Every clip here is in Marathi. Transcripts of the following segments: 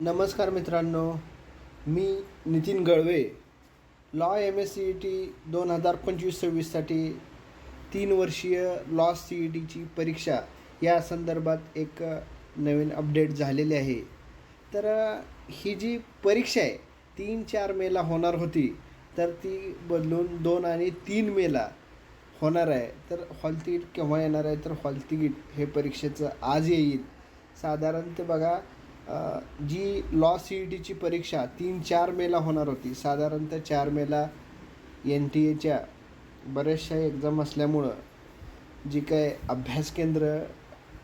नमस्कार मित्रांनो मी Nitin Galve. Law M S C E T दोन हजार पंचवीस सव्वीससाठी तीन वर्षीय लॉ सी ई टीची परीक्षा या संदर्भात एक नवीन अपडेट झालेली आहे. तर ही जी परीक्षा आहे तीन चार मेला होणार होती. तर ती बदलून दोन आणि तीन मेला होणार आहे. तर हॉल तिकीट केव्हा येणार आहे? तर हॉल तिकीट हे परीक्षेचं आज येईल. साधारणतः बघा जी लॉ सी ई टीची परीक्षा तीन चार मेला होणार होती. साधारणतः चार मेला एन टी एच्या बऱ्याचशा एक्झाम असल्यामुळं जी काय अभ्यास केंद्र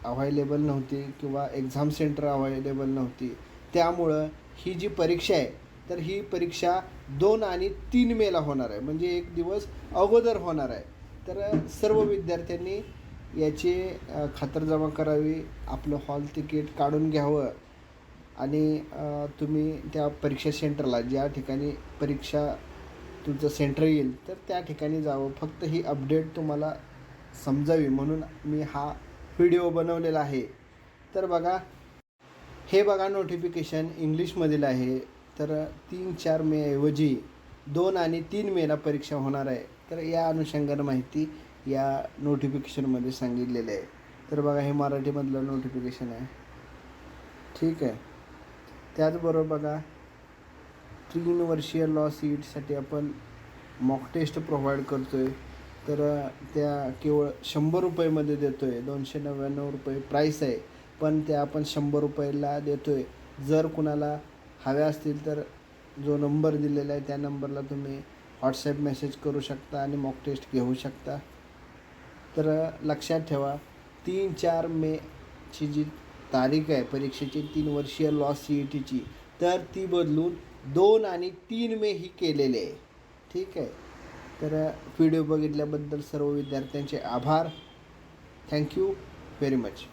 अव्हायलेबल नव्हती किंवा एक्झाम सेंटर अव्हायलेबल नव्हती त्यामुळं ही जी परीक्षा आहे तर ही परीक्षा दोन आणि तीन मेला होणार आहे. म्हणजे एक दिवस अगोदर होणार आहे. तर सर्व विद्यार्थ्यांनी याची खातरजमा करावी आपलं हॉल तिकीट काढून घ्यावं आणि तुम्ही त्या परीक्षा सेंटरला ज्या ठिकाणी परीक्षा तुमचं सेंटर येईल तर त्या ठिकाणी जावं. फक्त ही अपडेट तुम्हाला समजावी म्हणून मी हा व्हिडिओ बनवलेला आहे. तर बघा हे बघा नोटिफिकेशन इंग्लिशमधील आहे. तर तीन चार मे ऐवजी दोन आणि तीन मेला परीक्षा होणार आहे. तर या अनुषंगानं माहिती या नोटिफिकेशनमध्ये सांगितलेलं आहे. तर बघा हे मराठीमधलं नोटिफिकेशन आहे. ठीक आहे. त्याचबरोबर बघा तीन वर्षीय लॉ सीटसाठी आपण मॉक टेस्ट प्रोव्हाइड करतो आहे तर त्या केवळ शंभर रुपयेमध्ये देतो आहे दोनशे नव्याण्णव रुपये प्राईस आहे. पण त्या आपण शंभर रुपयाला देतो आहे जर कुणाला हव्या असतील तर जो नंबर दिलेला आहे त्या नंबरला तुम्ही व्हॉट्सॲप मेसेज करू शकता आणि मॉक टेस्ट घेऊ शकता. तर लक्षात ठेवा तीन चार मेची जी तारीख आहे परीक्षेची तीन वर्षीय लॉ सी ई टीची तर ती बदलून दोन आणि तीन मे ही केलेली आहे. ठीक आहे? तर व्हिडिओ बघितल्याबद्दल सर्व विद्यार्थ्यांचे आभार. Thank you very much